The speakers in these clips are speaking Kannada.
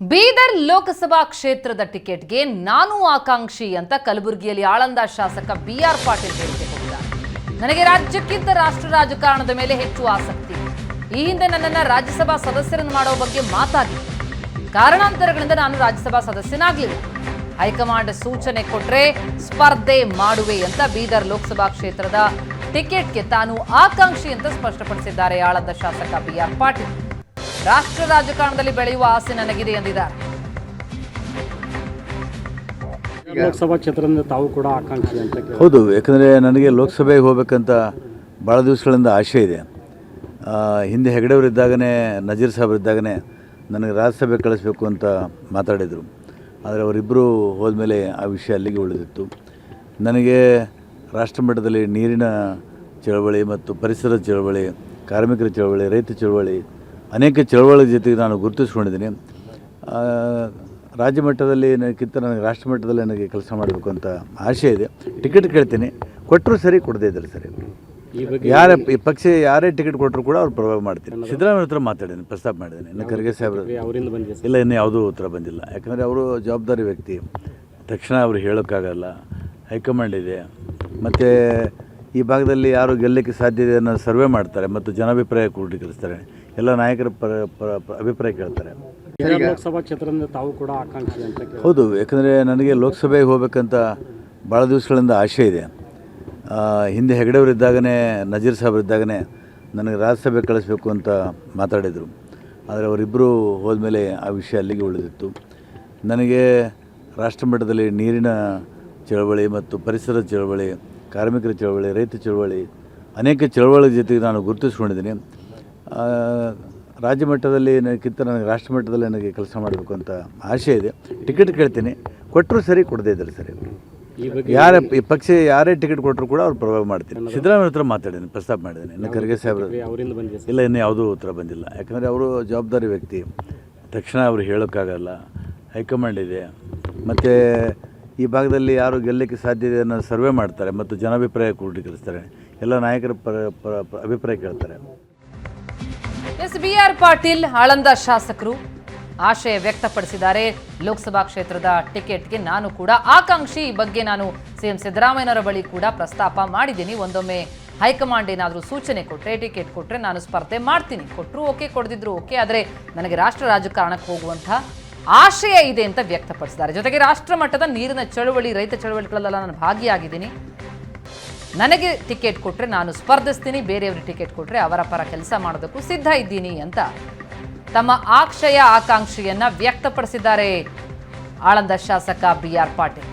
ಬೀದರ್ ಲೋಕಸಭಾ ಕ್ಷೇತ್ರದ ಟಿಕೆಟ್ಗೆ ನಾನು ಆಕಾಂಕ್ಷಿ ಅಂತ ಕಲಬುರಗಿಯಲ್ಲಿ ಆಳಂದ ಶಾಸಕ ಬಿ ಆರ್ ಪಾಟೀಲ್ ಹೇಳಿಕೆ ಕೊಟ್ಟಿದ್ದಾರೆ. ನನಗೆ ರಾಜ್ಯಕ್ಕಿಂತ ರಾಷ್ಟ್ರ ರಾಜಕಾರಣದ ಮೇಲೆ ಹೆಚ್ಚು ಆಸಕ್ತಿ. ಈ ಹಿಂದೆ ನನ್ನನ್ನು ರಾಜ್ಯಸಭಾ ಸದಸ್ಯರನ್ನು ಮಾಡೋ ಬಗ್ಗೆ ಮಾತಾಗಿದೆ ಕಾರಣಾಂತರಗಳಿಂದ ನಾನು ರಾಜ್ಯಸಭಾ ಸದಸ್ಯನಾಗಲಿಲ್ಲ. ಹೈಕಮಾಂಡ್ ಸೂಚನೆ ಕೊಟ್ರೆ ಸ್ಪರ್ಧೆ ಮಾಡುವೆ ಅಂತ ಬೀದರ್ ಲೋಕಸಭಾ ಕ್ಷೇತ್ರದ ಟಿಕೆಟ್ಗೆ ತಾನು ಆಕಾಂಕ್ಷಿ ಅಂತ ಸ್ಪಷ್ಟಪಡಿಸಿದ್ದಾರೆ ಆಳಂದ ಶಾಸಕ ಬಿ ಆರ್ ಪಾಟೀಲ್. ರಾಷ್ಟ್ರ ರಾಜಕಾರಣದಲ್ಲಿ ಬೆಳೆಯುವ ಆಸೆ ನನಗಿದೆ ಎಂದಿದ್ದಾರೆ. ಲೋಕಸಭಾ ಕ್ಷೇತ್ರದಿಂದ ತಾವು ಕೂಡ ಆಕಾಂಕ್ಷಿ ಅಂತ ಕೇಳಿ ಹೌದು ಯಾಕಂದರೆ ನನಗೆ ಲೋಕಸಭೆಗೆ ಹೋಗ್ಬೇಕಂತ ಭಾಳ ದಿವಸಗಳಿಂದ ಆಸೆ ಇದೆ. ಆ, ಹಿಂದೆ ಹೆಗಡೆಯವರಿದ್ದಾಗನೇ ನಜೀರ್ ಸಾಹೇಬ್ರು ಇದ್ದಾಗನೇ ನನಗೆ ರಾಜ್ಯಸಭೆ ಕಳಿಸ್ಬೇಕು ಅಂತ ಮಾತಾಡಿದರು. ಆದರೆ ಅವರಿಬ್ಬರು ಹೋದ್ಮೇಲೆ ಆ ವಿಷಯ ಅಲ್ಲಿಗೆ ಉಳಿದಿತ್ತು. ನನಗೆ ರಾಷ್ಟ್ರಮಟ್ಟದಲ್ಲಿ ನೀರಿನ ಚಳವಳಿ ಮತ್ತು ಪರಿಸರ ಚಳವಳಿ ಕಾರ್ಮಿಕರ ಚಳವಳಿ ರೈತ ಚಳವಳಿ ಅನೇಕ ಚಳವಳಿ ಜೊತೆಗೆ ನಾನು ಗುರುತಿಸ್ಕೊಂಡಿದ್ದೀನಿ. ರಾಜ್ಯ ಮಟ್ಟದಲ್ಲಿ ಏನಕ್ಕಿಂತ ನನಗೆ ರಾಷ್ಟ್ರ ಮಟ್ಟದಲ್ಲಿ ನನಗೆ ಕೆಲಸ ಮಾಡಬೇಕು ಅಂತ ಆಸೆ ಇದೆ. ಟಿಕೆಟ್ ಕೇಳ್ತೀನಿ. ಕೊಟ್ಟರು ಸರಿ ಕೊಡದೇ ಇದ್ದಾರೆ ಸರಿ. ಯಾರೇ ಈ ಪಕ್ಷ ಯಾರೇ ಟಿಕೆಟ್ ಕೊಟ್ಟರು ಕೂಡ ಅವ್ರು ಪ್ರಭಾವ ಮಾಡ್ತೀನಿ. ಸಿದ್ದರಾಮಯ್ಯ ಹತ್ರ ಮಾತಾಡಿದ್ದೀನಿ ಪ್ರಸ್ತಾಪ ಮಾಡಿದ್ದೀನಿ. ಇನ್ನು ಖರ್ಗೆ ಸಾಹೇಬ್ರ ಬಂದಿದೆ ಇಲ್ಲ ಇನ್ನು ಯಾವುದೂ ಉತ್ತರ ಬಂದಿಲ್ಲ. ಯಾಕಂದರೆ ಅವರು ಜವಾಬ್ದಾರಿ ವ್ಯಕ್ತಿ. ತಕ್ಷಣ ಅವರು ಹೇಳೋಕ್ಕಾಗಲ್ಲ. ಹೈಕಮಾಂಡ್ ಇದೆ. ಮತ್ತು ಈ ಭಾಗದಲ್ಲಿ ಯಾರು ಗೆಲ್ಲಕ್ಕೆ ಸಾಧ್ಯ ಇದೆ ಅನ್ನೋ ಸರ್ವೆ ಮಾಡ್ತಾರೆ. ಮತ್ತು ಜನಾಭಿಪ್ರಾಯ ಕ್ರೋಢೀಕರಿಸ್ತಾರೆ ಎಲ್ಲ ನಾಯಕರ ಪರ ಪರ ಪರ- ಅಭಿಪ್ರಾಯ ಕೇಳ್ತಾರೆ. ಲೋಕಸಭಾ ಕ್ಷೇತ್ರದಿಂದ ತಾವು ಕೂಡ ಆಕಾಂಕ್ಷಿ ಅಂತ ಹೌದು ಯಾಕಂದರೆ ನನಗೆ ಲೋಕಸಭೆಗೆ ಹೋಗ್ಬೇಕಂತ ಭಾಳ ದಿವಸಗಳಿಂದ ಆಸೆ ಇದೆ. ಹಿಂದೆ ಹೆಗಡೆಯವರು ಇದ್ದಾಗನೇ ನಜೀರ್ ಸಾಹೇಬ್ರು ಇದ್ದಾಗನೇ ನನಗೆ ರಾಜ್ಯಸಭೆ ಕಳಿಸ್ಬೇಕು ಅಂತ ಮಾತಾಡಿದರು. ಆದರೆ ಅವರಿಬ್ಬರು ಹೋದ್ಮೇಲೆ ಆ ವಿಷಯ ಅಲ್ಲಿಗೆ ಉಳಿದಿತ್ತು. ನನಗೆ ರಾಷ್ಟ್ರಮಟ್ಟದಲ್ಲಿ ನೀರಿನ ಚಳವಳಿ ಮತ್ತು ಪರಿಸರ ಚಳವಳಿ ಕಾರ್ಮಿಕರ ಚಳವಳಿ ರೈತ ಚಳವಳಿ ಅನೇಕ ಚಳವಳಿ ಜೊತೆಗೆ ನಾನು ಗುರುತಿಸ್ಕೊಂಡಿದ್ದೀನಿ. ರಾಜ್ಯ ಮಟ್ಟದಲ್ಲಿ ನನಗಿಂತ ನನಗೆ ರಾಷ್ಟ್ರ ಮಟ್ಟದಲ್ಲಿ ನನಗೆ ಕೆಲಸ ಮಾಡಬೇಕು ಅಂತ ಆಸೆ ಇದೆ. ಟಿಕೆಟ್ ಕೇಳ್ತೀನಿ. ಕೊಟ್ಟರು ಸರಿ ಕೊಡದೇ ಇದ್ದಾರೆ ಸರಿ. ಯಾರ ಬಗ್ಗೆ ಯಾರೇ ಈ ಪಕ್ಷ ಯಾರೇ ಟಿಕೆಟ್ ಕೊಟ್ಟರು ಕೂಡ ಅವ್ರು ಪ್ರಭಾವ ಮಾಡ್ತೀನಿ. ಸಿದ್ದರಾಮಯ್ಯ ಹತ್ರ ಮಾತಾಡಿದ್ದೀನಿ ಪ್ರಸ್ತಾಪ ಮಾಡಿದ್ದೀನಿ. ಇನ್ನು ಖರ್ಗೆ ಸಾಹೇಬ್ರು ಇಲ್ಲ ಇನ್ನೂ ಯಾವುದೂ ಉತ್ತರ ಬಂದಿಲ್ಲ. ಯಾಕಂದರೆ ಅವರು ಜವಾಬ್ದಾರಿ ವ್ಯಕ್ತಿ. ತಕ್ಷಣ ಅವರು ಹೇಳೋಕ್ಕಾಗಲ್ಲ. ಹೈಕಮಾಂಡ್ ಇದೆ. ಮತ್ತು ಈ ಭಾಗದಲ್ಲಿ ಯಾರು ಗೆಲ್ಲಕ್ಕೆ ಸಾಧ್ಯ ಇದೆ ಅನ್ನೋ ಸರ್ವೆ ಮಾಡ್ತಾರೆ. ಮತ್ತು ಜನಾಭಿಪ್ರಾಯ ಕೂಡಿಕರಿಸ್ತಾರೆ ಎಲ್ಲ ನಾಯಕರ ಪರ ಪರ ಪರ- ಅಭಿಪ್ರಾಯ ಕೇಳ್ತಾರೆ. ಆರ್ ಪಾಟೀಲ್ ಆಳಂದ ಶಾಸಕರು ಆಶಯ ವ್ಯಕ್ತಪಡಿಸಿದ್ದಾರೆ. ಲೋಕಸಭಾ ಕ್ಷೇತ್ರದ ಟಿಕೆಟ್ಗೆ ನಾನು ಕೂಡ ಆಕಾಂಕ್ಷಿ ಈ ಬಗ್ಗೆ ನಾನು ಸಿಎಂ ಸಿದ್ದರಾಮಯ್ಯನವರ ಬಳಿ ಕೂಡ ಪ್ರಸ್ತಾಪ ಮಾಡಿದ್ದೀನಿ. ಒಂದೊಮ್ಮೆ ಹೈಕಮಾಂಡ್ ಏನಾದರೂ ಸೂಚನೆ ಕೊಟ್ಟರೆ ಟಿಕೆಟ್ ಕೊಟ್ಟರೆ ನಾನು ಸ್ಪರ್ಧೆ ಮಾಡ್ತೀನಿ. ಕೊಟ್ಟರು ಓಕೆ, ಕೊಡದಿದ್ರು ಓಕೆ. ಆದರೆ ನನಗೆ ರಾಷ್ಟ್ರ ರಾಜಕಾರಣಕ್ಕೆ ಹೋಗುವಂಥ ಆಶಯ ಇದೆ ಅಂತ ವ್ಯಕ್ತಪಡಿಸಿದ್ದಾರೆ. ಜೊತೆಗೆ ರಾಷ್ಟ್ರ ಮಟ್ಟದ ನೀರಿನ ಚಳುವಳಿ, ರೈತ ಚಳುವಳಿಗಳಲ್ಲೆಲ್ಲ ನಾನು ಭಾಗಿಯಾಗಿದ್ದೀನಿ. ನನಗೆ ಟಿಕೆಟ್ ಕೊಟ್ಟರೆ ನಾನು ಸ್ಪರ್ಧಿಸ್ತೀನಿ ಬೇರೆಯವ್ರಿಗೆ ಟಿಕೆಟ್ ಕೊಟ್ಟರೆ ಅವರ ಪರ ಕೆಲಸ ಮಾಡೋದಕ್ಕೂ ಸಿದ್ಧ ಇದ್ದೀನಿ ಅಂತ ತಮ್ಮ ಆಕ್ಷಯ ಆಕಾಂಕ್ಷೆಯನ್ನು ವ್ಯಕ್ತಪಡಿಸಿದ್ದಾರೆ ಆಳಂದ ಶಾಸಕ ಬಿ ಆರ್ ಪಾಟೀಲ್.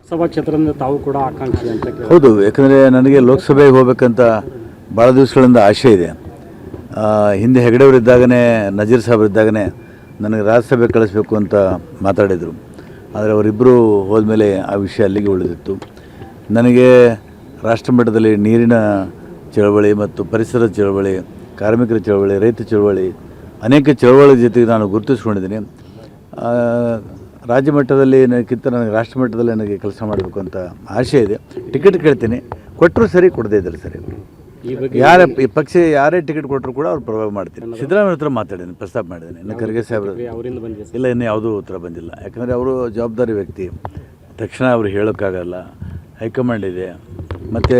ಲೋಕಸಭಾ ಕ್ಷೇತ್ರದಿಂದ ತಾವು ಕೂಡ ಆಕಾಂಕ್ಷಿ ಅಂತ ಹೌದು ಯಾಕಂದರೆ ನನಗೆ ಲೋಕಸಭೆಗೆ ಹೋಗ್ಬೇಕಂತ ಭಾಳ ದಿವಸಗಳಿಂದ ಆಸೆ ಇದೆ. ಹಿಂದೆ ಹೆಗಡೆಯವರು ಇದ್ದಾಗನೇ ನಜೀರ್ ಸಾಹೇಬ್ರು ಇದ್ದಾಗನೇ ನನಗೆ ರಾಜ್ಯಸಭೆ ಕಳಿಸ್ಬೇಕು ಅಂತ ಮಾತಾಡಿದರು. ಆದರೆ ಅವರಿಬ್ಬರು ಹೋದ್ಮೇಲೆ ಆ ವಿಷಯ ಅಲ್ಲಿಗೆ ಉಳಿದಿತ್ತು. ನನಗೆ ರಾಷ್ಟ್ರಮಟ್ಟದಲ್ಲಿ ನೀರಿನ ಚಳವಳಿ ಮತ್ತು ಪರಿಸರ ಚಳವಳಿ, ಕಾರ್ಮಿಕರ ಚಳವಳಿ, ರೈತ ಚಳವಳಿ, ಅನೇಕ ಚಳವಳಿ ಜೊತೆಗೆ ನಾನು ಗುರುತಿಸ್ಕೊಂಡಿದ್ದೀನಿ. ರಾಜ್ಯ ಮಟ್ಟದಲ್ಲಿ ನನಗಿಂತ ನನಗೆ ರಾಷ್ಟ್ರ ಮಟ್ಟದಲ್ಲಿ ನನಗೆ ಕೆಲಸ ಮಾಡಬೇಕು ಅಂತ ಆಸೆ ಇದೆ. ಟಿಕೆಟ್ ಕೇಳ್ತೀನಿ. ಕೊಟ್ಟರು ಸರಿ, ಕೊಡದೇ ಇದ್ದಾರೆ ಸರಿ. ಯಾರೇ ಈ ಪಕ್ಷ ಯಾರೇ ಟಿಕೆಟ್ ಕೊಟ್ಟರು ಕೂಡ ಅವ್ರು ಪ್ರಭಾವ ಮಾಡ್ತೀನಿ. ಸಿದ್ದರಾಮಯ್ಯ ಹತ್ರ ಮಾತಾಡಿದ್ದೀನಿ ಪ್ರಸ್ತಾಪ ಮಾಡಿದ್ದೀನಿ. ಇನ್ನು ಖರ್ಗೆ ಸಾಹೇಬ್ರು ಇಲ್ಲ ಇನ್ನು ಯಾವುದೂ ಉತ್ತರ ಬಂದಿಲ್ಲ. ಯಾಕಂದರೆ ಅವರು ಜವಾಬ್ದಾರಿ ವ್ಯಕ್ತಿ. ತಕ್ಷಣ ಅವರು ಹೇಳೋಕ್ಕಾಗಲ್ಲ. ಹೈಕಮಾಂಡ್ ಇದೆ. ಮತ್ತು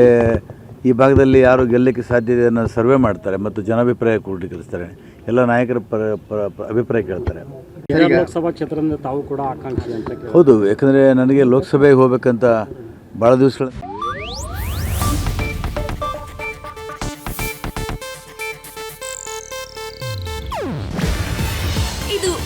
ಈ ಭಾಗದಲ್ಲಿ ಯಾರು ಗೆಲ್ಲಕ್ಕೆ ಸಾಧ್ಯ ಇದೆ ಅನ್ನೋ ಸರ್ವೆ ಮಾಡ್ತಾರೆ ಮತ್ತು ಜನಾಭಿಪ್ರಾಯ ಕೂಡಿಕರಿಸ್ತಾರೆ ಎಲ್ಲ ನಾಯಕರ ಪರ ಪರ ಪರ- ಅಭಿಪ್ರಾಯ ಕೇಳ್ತಾರೆ. ಲೋಕಸಭಾ ಕ್ಷೇತ್ರದಿಂದ ತಾವು ಕೂಡ ಆಕಾಂಕ್ಷಿ ಅಂತ ಹೌದು ಯಾಕಂದರೆ ನನಗೆ ಲೋಕಸಭೆಗೆ ಹೋಗ್ಬೇಕಂತ ಭಾಳ ದಿವಸಗಳ